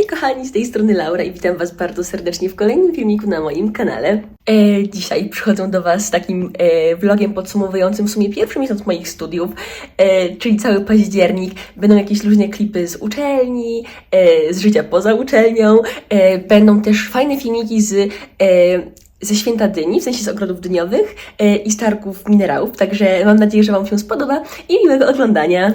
Hej kochani, z tej strony Laura i witam Was bardzo serdecznie w kolejnym filmiku na moim kanale. E, dzisiaj przychodzę do Was z takim e, vlogiem podsumowującym w sumie pierwszy miesiąc moich studiów, e, czyli cały październik. Będą jakieś luźne klipy z uczelni, e, z życia poza uczelnią, e, będą też fajne filmiki z... E, ze święta dyni, w sensie z ogrodów dyniowych e, i z targów minerałów, także mam nadzieję, że Wam się spodoba i miłego oglądania.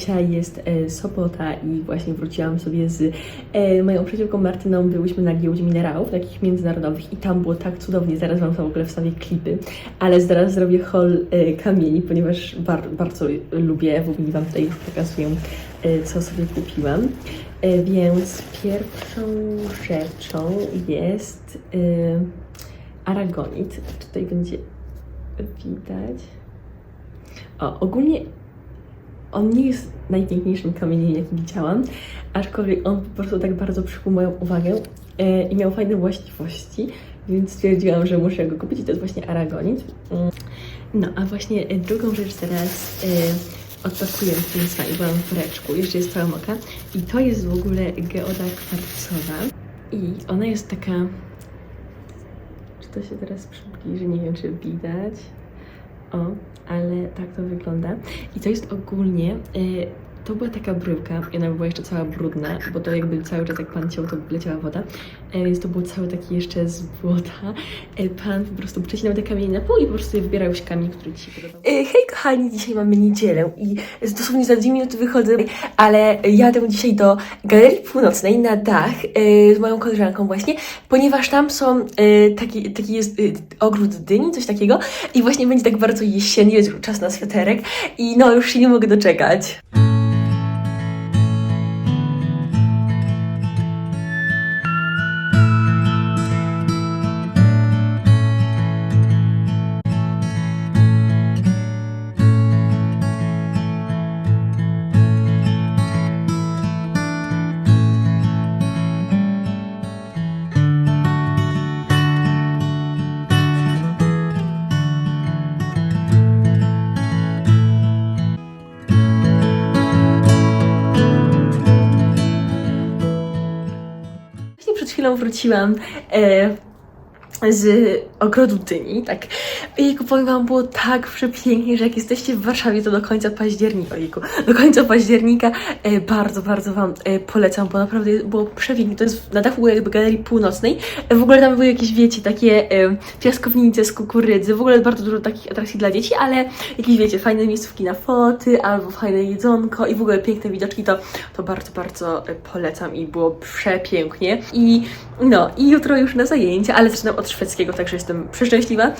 Dzisiaj jest e, sobota i właśnie wróciłam sobie z e, moją przyjaciółką Martyną. Byłyśmy na giełdzie minerałów, takich międzynarodowych i tam było tak cudownie. Zaraz Wam w ogóle wstawię klipy, ale zaraz zrobię haul e, kamieni, ponieważ bar, bardzo lubię, w ogóle Wam tutaj już pokazuję, e, co sobie kupiłam. E, więc pierwszą rzeczą jest e, aragonit. Tutaj będzie widać? O, ogólnie on nie jest najpiękniejszym kamieniem, jaki widziałam, aczkolwiek on po prostu tak bardzo przykuł moją uwagę e, i miał fajne właściwości, więc stwierdziłam, że muszę go kupić i to jest właśnie aragonit. Mm. No, a właśnie e, drugą rzecz teraz e, odpakuję w tym swoim woreczku, jeszcze jest cała moka i to jest w ogóle geoda kwarcowa i ona jest taka... Czy to się teraz przybliży? Nie wiem, czy widać. O, ale tak to wygląda. I to jest ogólnie. To była taka bryłka i ona była jeszcze cała brudna, bo to jakby cały czas jak pan ciął, to leciała woda. E, Więc to było całe takie jeszcze z. E, Pan po prostu przecinał te kamienie na pół i po prostu sobie wybierał już kamień, który ci się podobał. E, Hej kochani, dzisiaj mamy niedzielę i dosłownie za dwie minuty wychodzę, ale jadę dzisiaj do Galerii Północnej na dach e, z moją koleżanką właśnie, ponieważ tam są e, taki, taki jest e, ogród dyni, coś takiego i właśnie będzie tak bardzo jesiennie, jest czas na sweterek i no już się nie mogę doczekać. Chwilą wróciłam e, z ogrodu Dyni, tak. Ojejku, powiem wam, było tak przepięknie, że jak jesteście w Warszawie, to do końca października, ojejku, do końca października e, bardzo, bardzo wam e, polecam, bo naprawdę było przepięknie. To jest na dachu jakby Galerii Północnej. E, w ogóle tam były jakieś, wiecie, takie e, piaskownice z kukurydzy, w ogóle bardzo dużo takich atrakcji dla dzieci, ale jakieś, wiecie, fajne miejscówki na foty, albo fajne jedzonko i w ogóle piękne widoczki, to, to bardzo, bardzo e, polecam i było przepięknie. I no, i jutro już na zajęcia, ale zaczynam od szwedzkiego, także jestem przeszczęśliwa.